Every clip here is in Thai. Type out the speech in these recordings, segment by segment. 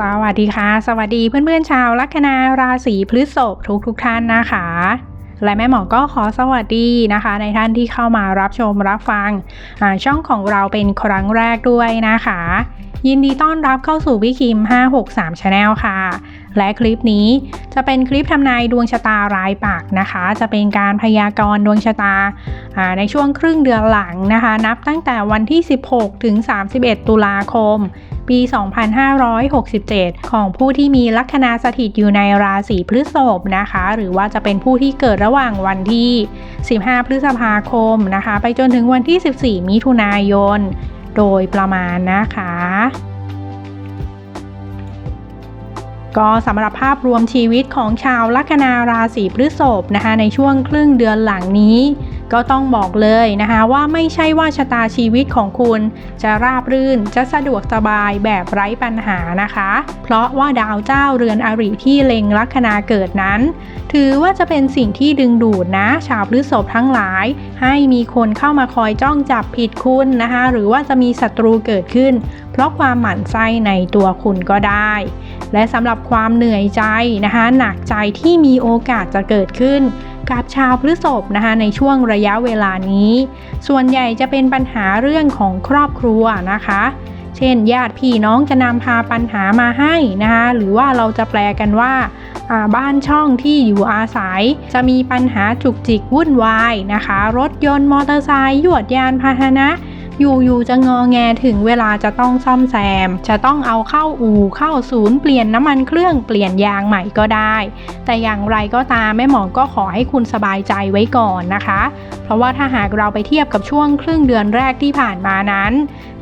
สวัสดีค่ะ สวัสดีเพื่อนๆชาวลัคนาราศีพฤษภทุกทุกท่านนะคะ และแม่หมอก็ขอสวัสดีนะคะ ในท่านที่เข้ามารับชมรับฟังช่องของเราเป็นครั้งแรกด้วยนะคะ ยินดีต้อนรับเข้าสู่วิคิม 563 Channel ค่ะ และคลิปนี้จะเป็นคลิปทำนายดวงชะตารายปักนะคะ จะเป็นการพยากรณ์ดวงชะตาอ่าในช่วงครึ่งเดือนหลังนะคะ นับตั้งแต่วันที่ 16 ถึง 31 ตุลาคม ปี 2567 ของผู้ที่มีลัคนาสถิตอยู่ในราศีพฤษภนะคะ หรือว่าจะเป็นผู้ที่เกิดระหว่างวันที่ 15 พฤษภาคมนะคะ ไปจนถึงวันที่ 14 มิถุนายน โดยประมาณนะคะ ก็สำหรับภาพรวมชีวิตของชาวลัคนาราศีพฤษภนะคะในช่วงครึ่งเดือนหลังนี้ ก็ต้องบอกเลยนะคะว่าไม่ใช่ว่าชะตาชีวิตของคุณจะราบรื่นจะสะดวกสบายแบบไร้ปัญหานะคะ เพราะว่าดาวเจ้าเรือนอริที่เล็งลัคนาเกิดนั้น ถือว่าจะเป็นสิ่งที่ดึงดูดนะ ชาวพฤษภทั้งหลาย ให้มีคนเข้ามาคอยจ้องจับผิดคุณนะคะ หรือว่าจะมีศัตรูเกิดขึ้น เพราะความหมั่นไส้ในตัวคุณก็ได้ และสำหรับความเหนื่อยใจนะคะ หนักใจที่มีโอกาสจะเกิดขึ้น กับชาวพฤษภนะคะในช่วงระยะเวลานี้ ส่วนใหญ่จะเป็นปัญหาเรื่องของครอบครัวนะคะ เช่น ญาติพี่น้องจะนำพาปัญหามาให้นะคะหรือว่าเราจะแปลกันว่าบ้านช่องที่อยู่อาศัย จะมีปัญหาจุกจิกวุ่นวายนะคะ รถยนต์มอเตอร์ไซค์ยวดยานพาหนะ อยู่ๆจะงอแงถึงเวลาจะต้องซ่อมแซม จะต้องเอาเข้าอู่เข้าศูนย์เปลี่ยนน้ำมันเครื่องเปลี่ยนยางใหม่ก็ได้ แต่อย่างไรก็ตามแม่หมอก็ขอให้คุณสบายใจไว้ก่อนนะคะ เพราะว่าถ้าหากเราไปเทียบกับช่วงครึ่งเดือนแรกที่ผ่านมานั้น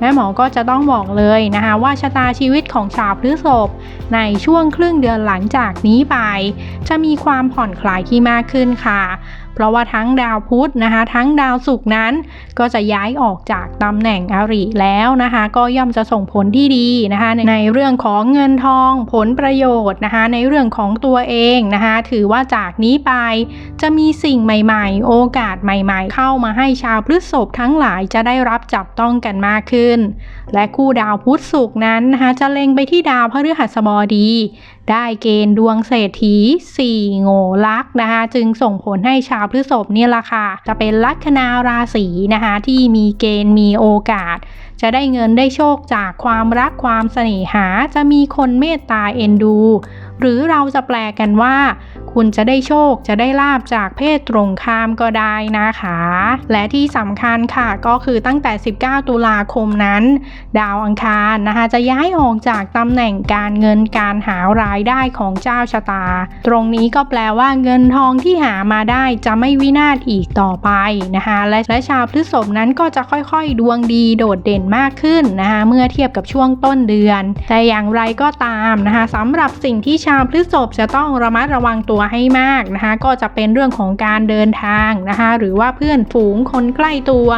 แม่หมอก็จะต้องบอกเลยนะคะ ว่าชะตาชีวิตของชาวพฤษภในช่วงครึ่งเดือนหลังจากนี้ไป จะมีความผ่อนคลายที่มากขึ้นค่ะ เพราะว่าทั้งดาวพุธนะคะ ทั้งดาวศุกร์นั้นก็จะย้ายออกจากตำแหน่งอริแล้วนะคะ ก็ย่อมจะส่งผลที่ดีนะคะ ในเรื่องของเงินทองผลประโยชน์นะคะ ในเรื่องของตัวเองนะคะ ถือว่าจากนี้ไปจะมีสิ่งใหม่ๆ โอกาสใหม่ๆ เข้ามาให้ชาวพฤษภทั้งหลายจะได้รับจับต้องกันมากขึ้น และคู่ดาวพุธศุกร์นั้นนะคะจะเล็งไปที่ดาวพฤหัสบดี ได้เกณฑ์ดวงเศรษฐี4โง่ลักนะคะ จึงส่งผลให้ชาวพฤษภเนี่ยละค่ะ จะเป็นลัคนาราศีนะคะ ที่มีเกณฑ์มีโอกาส จะได้เงินได้โชคจากความรักความเสน่หา จะมีคนเมตตาเอ็นดู หรือเราจะแปลกันว่า คุณจะได้โชคจะได้ลาบจากเพศตรงข้ามก็ได้นะคะ และที่สำคัญค่ะก็คือตั้งแต่ 19 ตุลาคมนั้น ดาวอังคารนะคะจะย้ายออกจากตำแหน่งการเงินการหารายได้ของเจ้าชะตา ตรงนี้ก็แปลว่าเงินทองที่หามาได้จะไม่วินาศอีกต่อไปนะคะและและชาวพฤษภนั้นก็จะค่อยๆ ดวงดีโดดเด่นมากขึ้นนะคะเมื่อเทียบกับช่วงต้นเดือน แต่อย่างไรก็ตามนะคะสำหรับสิ่งที่ชาวพฤษภจะต้องระมัดระวังตัวให้มากนะคะ ก็จะเป็นเรื่องของการเดินทางนะคะ หรือว่าเพื่อนฝูงคนใกล้ตัว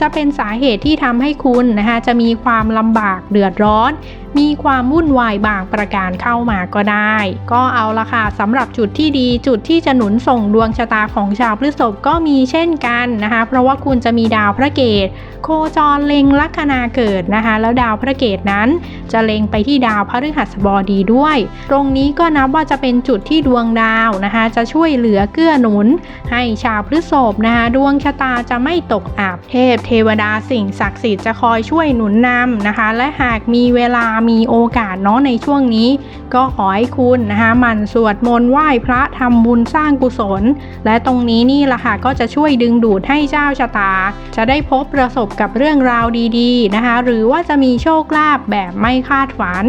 จะเป็นสาเหตุที่ทำให้คุณนะคะจะมีความลำบากเดือดร้อน มีความวุ่นวายบางประการเข้ามาก็ได้ ก็เอาละค่ะสำหรับจุดที่ดีจุดที่จะหนุนส่งดวงชะตาของชาวพฤษภก็มีเช่นกันนะคะ เพราะว่าคุณจะมีดาวพระเกตโคจรเล็งลัคนาเกิดนะคะ แล้วดาวพระเกตนั้น จะเล็งไปที่ดาวพฤหัสบดีด้วย ตรงนี้ก็นับว่าจะเป็นจุดที่ดวงดาวนะคะ จะช่วยเหลือเกื้อหนุน ให้ชาวพฤษภนะคะดวงชะตาจะไม่ตกอับเทพ เทวดาสิ่งศักดิ์สิทธิ์จะคอยช่วยหนุนนำนะคะ และหากมีเวลามีโอกาสเนาะในช่วงนี้ ก็ขอให้คุณนะคะมันสวดมนต์ไหว้พระทำบุญสร้างกุศล และตรงนี้นี่แหละค่ะก็จะช่วยดึงดูดให้เจ้าชะตา จะได้พบประสบกับเรื่องราวดีๆนะคะ หรือว่าจะมีโชคลาภแบบไม่คาดฝัน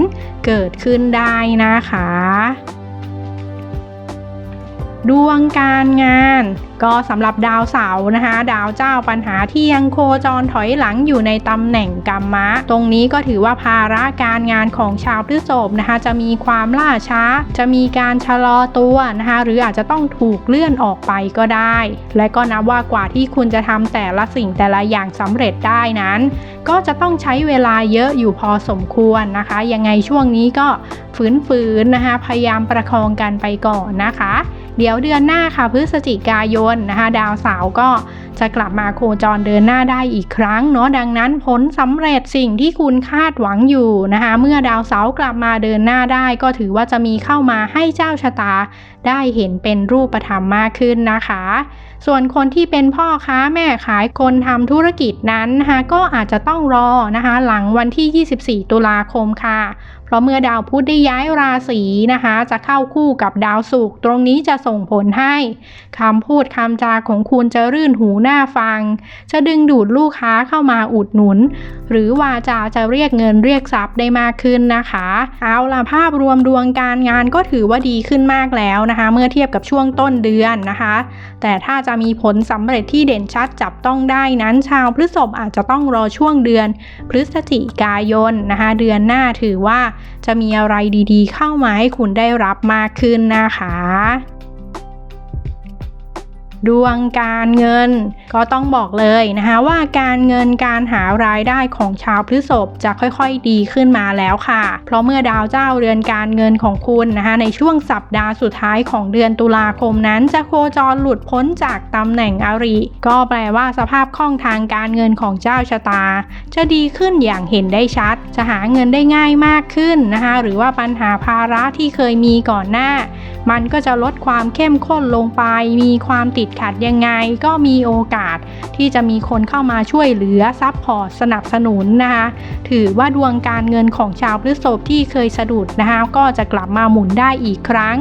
เกิดขึ้นได้นะคะ ดวงการงาน ก็สำหรับดาวเสาร์นะคะ ดาวเจ้าปัญหาที่ยังโคจรถอยหลังอยู่ในตำแหน่งกรรมะ ตรงนี้ก็ถือว่าภาระการงานของชาวพฤษภนะคะ จะมีความล่าช้า จะมีการชะลอตัวนะคะ หรืออาจจะต้องถูกเลื่อนออกไปก็ได้ และก็นับว่ากว่าที่คุณจะทำแต่ละสิ่งแต่ละอย่างสำเร็จได้นั้น ก็จะต้องใช้เวลาเยอะอยู่พอสมควรนะคะ ยังไงช่วงนี้ก็ฝืนๆนะคะ พยายามประคองกันไปก่อนนะคะ เดี๋ยวเดือนหน้าค่ะพฤศจิกายนนะคะดาวเสาร์ก็จะกลับมาโคจรเดินหน้าได้อีกครั้งเนาะดังนั้นผลสำเร็จสิ่งที่คุณคาดหวังอยู่นะคะเมื่อดาวเสาร์กลับมาเดินหน้าได้ ก็ถือว่าจะมีเข้ามาให้เจ้าชะตา ได้เห็นเป็นรูปธรรมมากขึ้นนะคะ ส่วนคนที่เป็นพ่อค้าแม่ขายคนทำธุรกิจนั้นนะคะก็อาจจะต้องรอนะคะหลังวันที่ 24 ตุลาคมค่ะเพราะเมื่อดาวพุธได้ย้ายราศีนะคะ จะเข้าคู่กับดาวศุกร์ตรงนี้จะส่งผลให้คำพูดคำจาของคุณจะรื่นหูน่าฟัง จะดึงดูดลูกค้าเข้ามาอุดหนุน หรือวาจาจะเรียกเงินเรียกทรัพย์ได้มากขึ้นนะคะ เอาล่ะภาพรวมดวงการงานก็ถือว่าดีขึ้นมากแล้วนะคะ เมื่อเทียบกับช่วงต้นเดือนนะคะ แต่ถ้าจะมีผลสำเร็จที่เด่นชัดจับต้องได้นั้นชาวพฤษภอาจจะต้องรอช่วงเดือน พฤศจิกายนนะคะ เดือนหน้าถือว่าจะมีอะไรดีๆ เข้ามาให้คุณได้รับมากขึ้นนะคะ ดวงการเงิน ก็ต้องบอกเลยนะคะว่าการเงินการหารายได้ของชาวพฤษภจะค่อยๆดีขึ้นมาแล้วค่ะ เพราะเมื่อดาวเจ้าเรือนการเงินของคุณนะคะในช่วงสัปดาห์สุดท้ายของเดือนตุลาคมนั้น จะโคจรหลุดพ้นจากตำแหน่งอริ ก็แปลว่าสภาพคล่องทางการเงินของเจ้าชะตา จะดีขึ้นอย่างเห็นได้ชัด จะหาเงินได้ง่ายมากขึ้นนะคะหรือว่าปัญหาภาระที่เคยมีก่อนหน้า มันก็จะลดความเข้มข้นลงไป มีความติดขัดยังไงก็มีโอกาสที่จะมีคนเข้ามาช่วยเหลือซัพพอร์ตสนับสนุนนะคะถือว่าดวงการเงินของชาวพฤษภที่เคยสะดุดนะคะก็จะกลับมาหมุนได้อีกครั้ง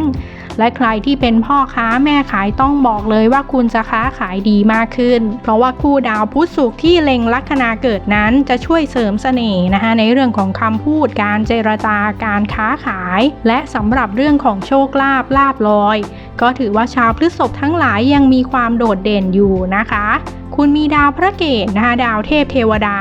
และใครที่เป็นพ่อค้าแม่ขายต้องบอกเลยว่าคุณจะค้าขายดีมากขึ้น เพราะว่าคู่ดาวพุธศุกร์ที่เล็งลัคนาเกิดนั้นจะช่วยเสริมเสน่ห์นะคะในเรื่องของคำพูดการเจรจาการค้าขาย และสำหรับเรื่องของโชคลาภลาบลอย ก็ถือว่าชาวพฤษภทั้งหลายยังมีความโดดเด่นอยู่นะคะ คุณมีดาวพระเกตนะคะ ดาวเทพเทวดา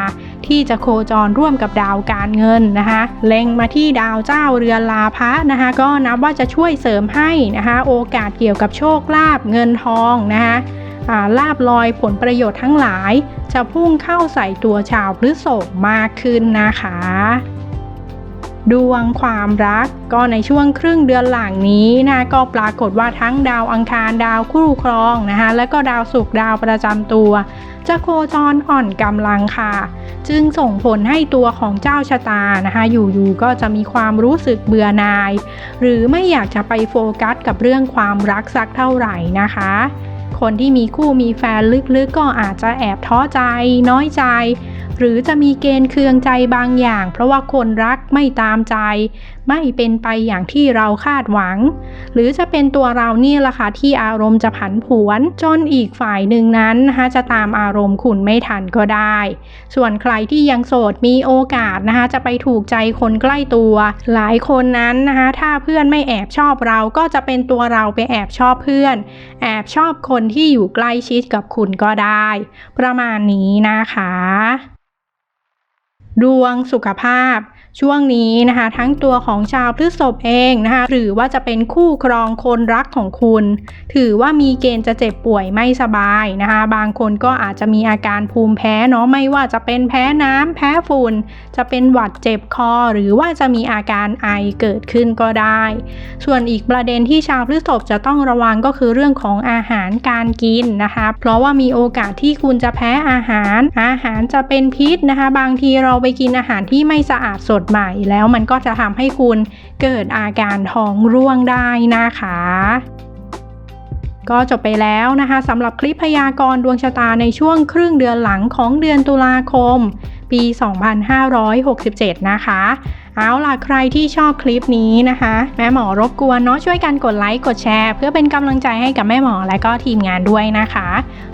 ที่จะโคจรร่วมกับดาวการเงินนะคะเล็งมาที่ดาวเจ้าเรือนลาภะนะคะ ก็นับว่าจะช่วยเสริมให้นะคะ โอกาสเกี่ยวกับโชคลาภเงินทองนะคะาลาบลอยผลประโยชน์ทั้งหลาย จะพุ่งเข้าใส่ตัวชาวพฤษภมากขึ้นนะคะ ดวงความรัก ก็ในช่วงครึ่งเดือนหลังนี้นะก็ปรากฏว่าทั้งดาวอังคารดาวคู่ครองนะคะแล้วก็ดาวศุกร์ดาวประจำตัว จะโคจรอ่อนกำลังค่ะ จึงส่งผลให้ตัวของเจ้าชะตานะคะอยู่ๆก็จะมีความรู้สึกเบื่อหน่าย หรือไม่อยากจะไปโฟกัสกับเรื่องความรักสักเท่าไหร่นะคะคนที่มีคู่มีแฟนลึกๆก็อาจจะแอบท้อใจ น้อยใจหรือจะมีเกณฑ์เคืองใจบางอย่าง เพราะว่าคนรักไม่ตามใจ ไม่เป็นไปอย่างที่เราคาดหวัง หรือจะเป็นตัวเรานี่แหละค่ะที่อารมณ์จะผันผวน จนอีกฝ่ายหนึ่งนั้นนะคะจะตามอารมณ์คุณไม่ทันก็ได้ ส่วนใครที่ยังโสดมีโอกาสนะคะจะไปถูกใจคนใกล้ตัว หลายคนนั้นนะคะถ้าเพื่อนไม่แอบชอบเราก็จะเป็นตัวเราไปแอบชอบเพื่อน แอบชอบคนที่อยู่ใกล้ชิดกับคุณก็ได้ ประมาณนี้นะคะ ดวงสุขภาพ ช่วงนี้นะคะ ทั้งตัวของชาวพฤษภเองนะคะ หรือว่าจะเป็นคู่ครองคนรักของคุณ ถือว่ามีเกณฑ์จะเจ็บป่วยไม่สบายนะคะ บางคนก็อาจจะมีอาการภูมิแพ้เนาะไม่ว่าจะเป็นแพ้น้ำแพ้ฝุ่น จะเป็นหวัดเจ็บคอ หรือว่าจะมีอาการไอเกิดขึ้นก็ได้ ส่วนอีกประเด็นที่ชาวพฤษภจะต้องระวังก็คือเรื่องของอาหารการกินนะคะ เพราะว่ามีโอกาสที่คุณจะแพ้อาหาร อาหารจะเป็นพิษนะคะ บางทีเราไปกินอาหารที่ไม่สะอาดสดฎหม่แล้วมันก็จะทำให้คุณเกิดอาการท้องร่วงได้นะคะก็จบไปแล้วนะคะสำหรับคลิปพยากรณ์ดวงชะตาในช่วงครึ่งเดือนหลังของเดือนตุลาคม ปี 2567 นะคะ เอาล่ะใครที่ชอบคลิปนี้นะคะ แม่หมอรบกวนเนาะช่วยกันกดไลค์กดแชร์ เพื่อเป็นกำลังใจให้กับแม่หมอและก็ทีมงานด้วยนะคะ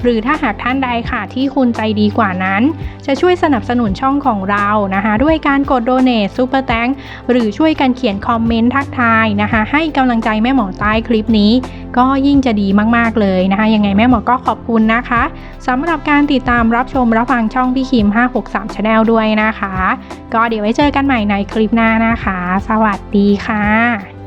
หรือถ้าหากท่านใดค่ะที่คุณใจดีกว่านั้น จะช่วยสนับสนุนช่องของเรานะคะ ด้วยการกดโดเน t ซูเปอร์แตงหรือช่วยกันเขียนคอมเมนต์ทักทายนะคะ ให้กำลังใจแม่หมอใต้คลิปนี้ ก็ยิ่งจะดีมากๆเลยนะคะ ยังไงแม่หมอก็ขอบคุณนะคะสำหรับการติดตามรับชมรับฟังช่องพี่คิม563 Channel ด้วยนะคะ ก็เดี๋ยวไว้เจอกันใหม่ในคลิปปหน้านะคะ สวัสดีค่ะ